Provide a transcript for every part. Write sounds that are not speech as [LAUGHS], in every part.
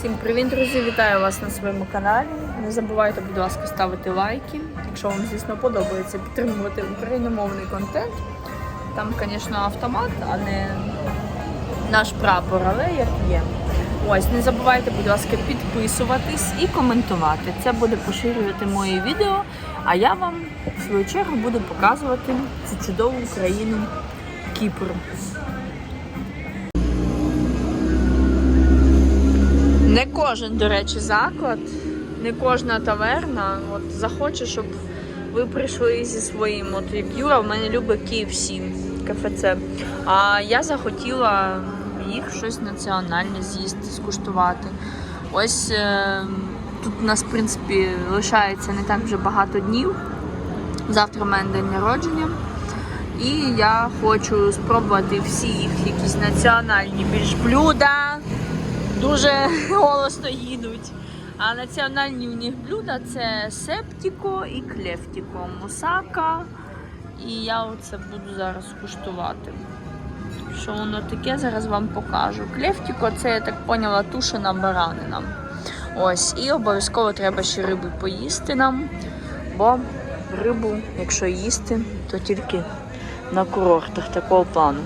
Всім привіт, друзі! Вітаю вас на своєму каналі. Не забувайте, будь ласка, ставити лайки. Якщо вам, звісно, подобається підтримувати україномовний контент. Там, звісно, автомат, а не наш прапор, але як є. Ось, не забувайте, будь ласка, підписуватись і коментувати. Це буде поширювати мої відео, а я вам в свою чергу буду показувати цю чудову країну Кіпр. Не кожен, до речі, заклад, не кожна таверна от, захоче, щоб ви прийшли зі своїм. От як Юра в мене любить KFC, КФЦ. А я захотіла їх щось національне з'їсти, скуштувати. Ось е, тут у нас, в принципі, лишається не так вже багато днів. Завтра в мене день народження. І я хочу спробувати всі їх якісь національні більш блюда дуже [LAUGHS] голосно їдуть. А національні у них блюда це септіко і клефтіко, мусака. І я оце буду зараз куштувати. Що воно таке, зараз вам покажу. Клефтіко це, я так поняла, тушена баранина. Ось, і обов'язково треба ще риби поїсти нам, бо рибу, якщо їсти, то тільки на курортах такого плану.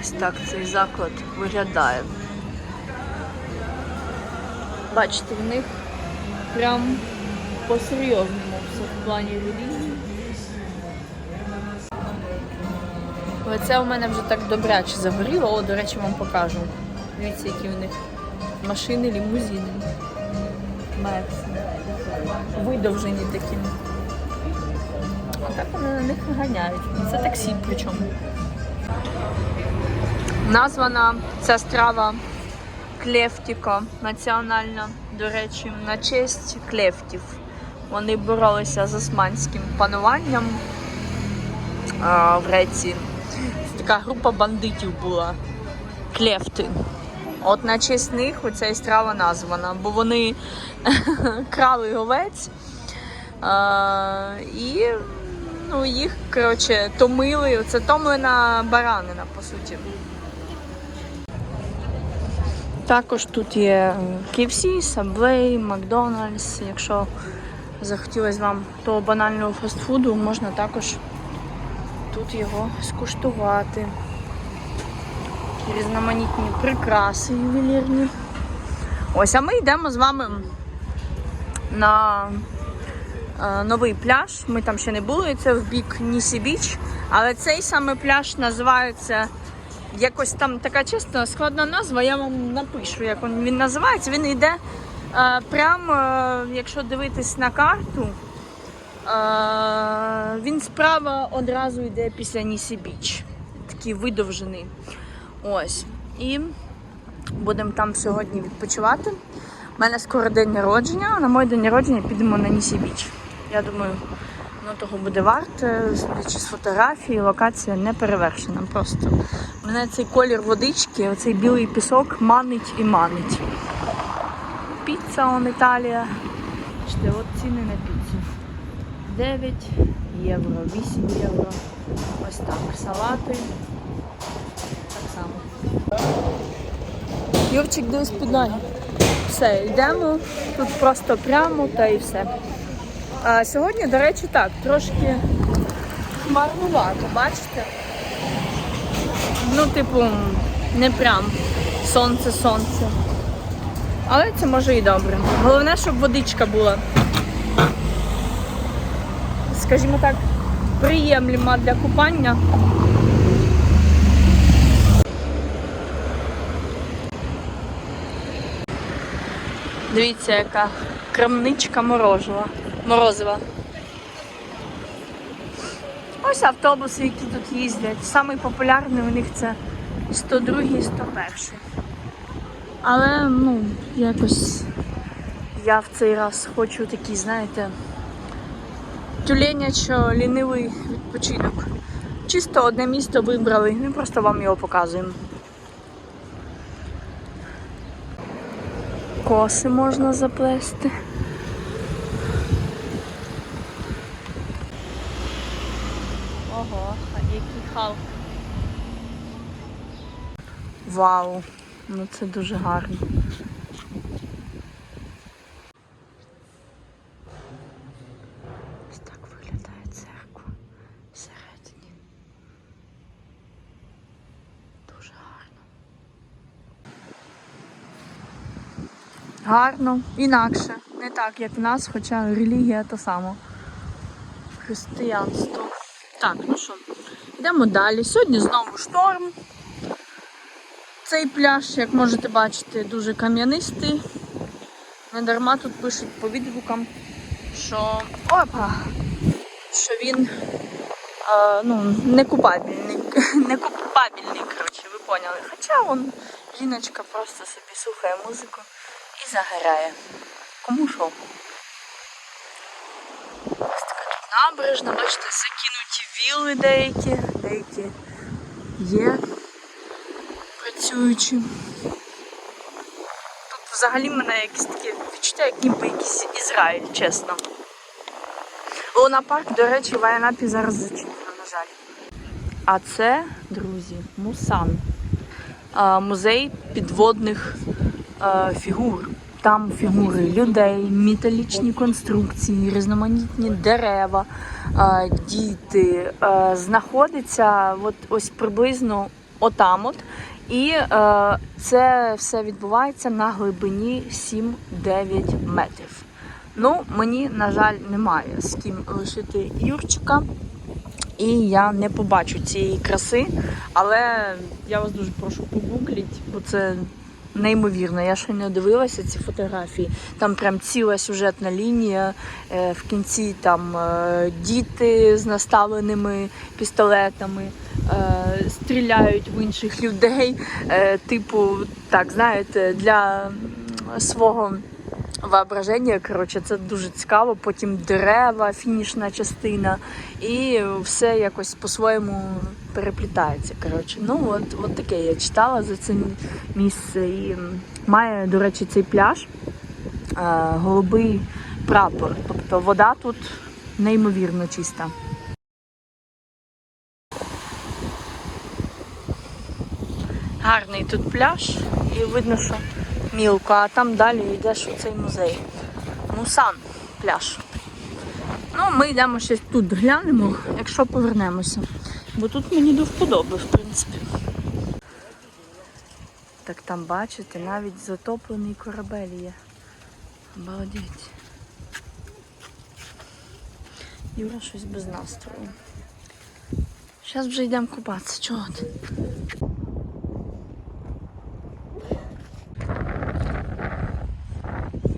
Ось так цей заклад виглядає. Бачите, в них прям по-серйозному все в плані релігії. Оце у мене вже так добряче загоріло. О, до речі, вам покажу. Дивіться, які в них машини, лімузини. Мерси. Видовжені такі. А так вони на них ганяють. Це таксі причому. Названа ця страва Клефтіко національна, до речі, на честь клефтів. Вони боролися з османським пануванням а, в Греції. Така група бандитів була. Клефти. От на честь них оця і страва названа, бо вони [LAUGHS] крали овець і ну, їх коротше, томили. Це томлена баранина, по суті. Також тут є KFC, Subway, Макдональдс. Якщо захотілося вам того банального фастфуду, можна також тут його скуштувати. Різноманітні прикраси ювелірні. Ось, а ми йдемо з вами на е, новий пляж. Ми там ще не були, це в бік Нісі Біч. Але цей саме пляж називається якось там така чесно складна назва, я вам напишу, як він, він називається. Він йде е, прямо, е, якщо дивитись на карту, е, він справа одразу йде після Нісі Біч. Такий видовжений. Ось. І будемо там сьогодні відпочивати. У мене скоро день народження, а на мій день народження підемо на Нісі Біч. Я думаю, воно того буде варте, судячи з фотографії, локація не перевершена. Просто мене цей колір водички, оцей білий пісок манить і манить. Піца он Італія. Бачите, от ціни на піцу. 9 євро, 8 євро. Ось так. Салати. Так само. Юрчик, дивись під ноги. Все, йдемо. Тут просто прямо та і все. А сьогодні, до речі, так, трошки хмарнувато, бачите? Ну, типу, не прям сонце-сонце. Але це може і добре. Головне, щоб водичка була. Скажімо так, приємлема для купання. Дивіться, яка крамничка морожева. Морозива. Ось автобуси, які тут їздять. Самий популярний у них це 102 і 101. Але, ну, якось я в цей раз хочу такий, знаєте, тюленячо лінивий відпочинок. Чисто одне місто вибрали, ми просто вам його показуємо. Коси можна заплести. Ого, який халк. Вау! Ну це дуже гарно. Ось так виглядає церква всередині. Дуже гарно. Гарно, інакше. Не так, як в нас, хоча релігія та сама. Християнство. Так, ну що, йдемо далі. Сьогодні знову шторм. Цей пляж, як можете бачити, дуже кам'янистий. Недарма тут пишуть по відгукам, що опа, що він е, ну, не купабельний, [LAUGHS] не купабельний, коротше, ви поняли. Хоча вон жіночка просто собі слухає музику і загоряє. Кому що? Ось така тут набережна, бачите, закинуті вілли деякі, деякі є працюючі. Тут взагалі мене якісь такі відчуття, як ніби якийсь Ізраїль, чесно. Луна парк, до речі, в Айанапі зараз зачинено, на жаль. А це, друзі, Мусан. Музей підводних фігур. Там фігури людей, металічні конструкції, різноманітні дерева, діти. Знаходиться от ось приблизно отам от. І е, це все відбувається на глибині 7-9 метрів. Ну, мені, на жаль, немає з ким лишити Юрчика. І я не побачу цієї краси, але я вас дуже прошу погугліть, бо це неймовірно. Я ще не дивилася ці фотографії. Там прям ціла сюжетна лінія. Е, В кінці там е, діти з наставленими пістолетами е, стріляють в інших людей. Типу, так, знаєте, для свого воображення. Коротше, це дуже цікаво. Потім дерева, фінішна частина, і все якось по-своєму переплітається. Коротше, ну от, от таке я читала за це місце. І має, до речі, цей пляж е, голубий прапор. Тобто вода тут неймовірно чиста. Гарний тут пляж, і видно, що мілко, а там далі йдеш у цей музей. Мусан пляж. Ну, ми йдемо щось тут глянемо, якщо повернемося. Бо тут мені до вподоби, в принципі. Так там бачите, навіть затоплений корабель є. Обалдеть. Юра щось без настрою. Зараз вже йдемо купатися. Чого ти?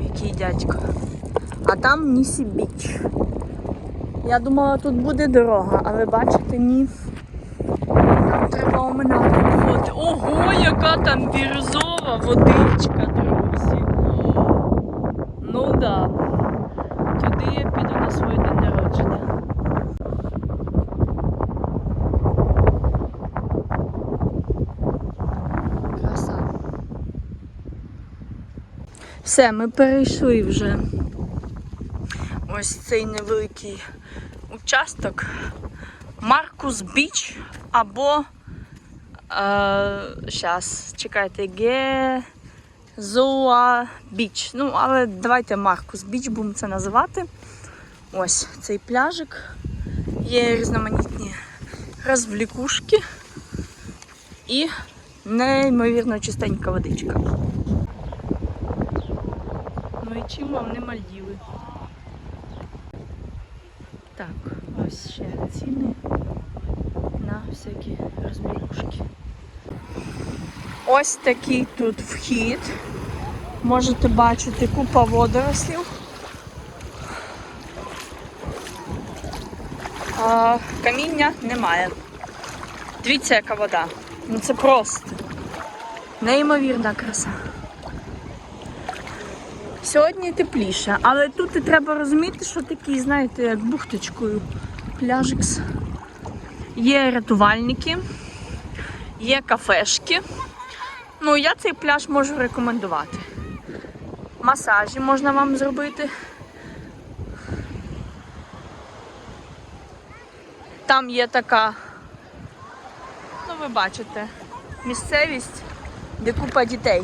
Який дядько. А там Нісі Біч. Я думала, тут буде дорога, але бачите, ні. Там треба оминати виходити. Ого, яка там бірюзова водичка, друзі. Ну да. Туди я піду на свій день народження. Краса. Все, ми перейшли вже ось цей невеликий участок. Маркус Біч або зараз, чекайте, Гезуа Біч. Ну, але давайте Маркус Біч будемо це називати. Ось цей пляжик. Є різноманітні розвлікушки і неймовірно чистенька водичка. Ну і чим вам не Мальдіви? Так, ось ще ціни на всякі розмірушки. Ось такий тут вхід. Можете бачити купа водорослів. А, каміння немає. Дивіться, яка вода. Ну це просто неймовірна краса. Сьогодні тепліше, але тут і треба розуміти, що такий, знаєте, як бухточкою пляжикс. Є рятувальники, є кафешки. Ну, я цей пляж можу рекомендувати. Масажі можна вам зробити. Там є така, ну ви бачите, місцевість де купа дітей.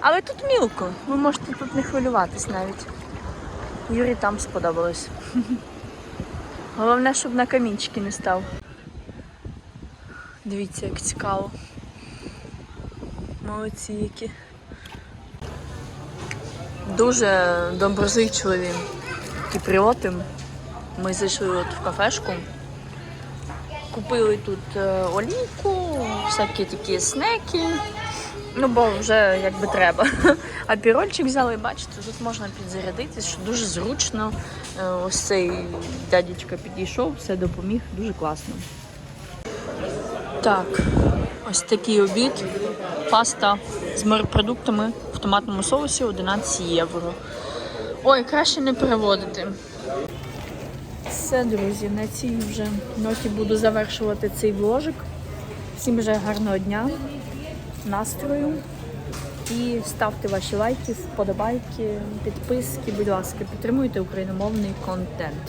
Але тут мілко, ви можете тут не хвилюватись навіть. Юрі там сподобалось. [LAUGHS] Головне, щоб на камінчики не став. Дивіться, як цікаво. Молодці які. Дуже доброзичливі кіпріоти. Ми зайшли от в кафешку. Купили тут е, олійку, всякі такі снеки. Ну, бо вже якби треба. [LAUGHS] А пірольчик взяли, бачите, тут можна підзарядитись, що дуже зручно. Е, Ось цей дядечка підійшов, все допоміг, дуже класно. Так, ось такий обід. Паста з морепродуктами в томатному соусі 11 євро. Ой, краще не переводити. Все, друзі, на цій вже ноті буду завершувати цей вложик. Всім вже гарного дня, настрою. І ставте ваші лайки, вподобайки, підписки, будь ласка, підтримуйте україномовний контент.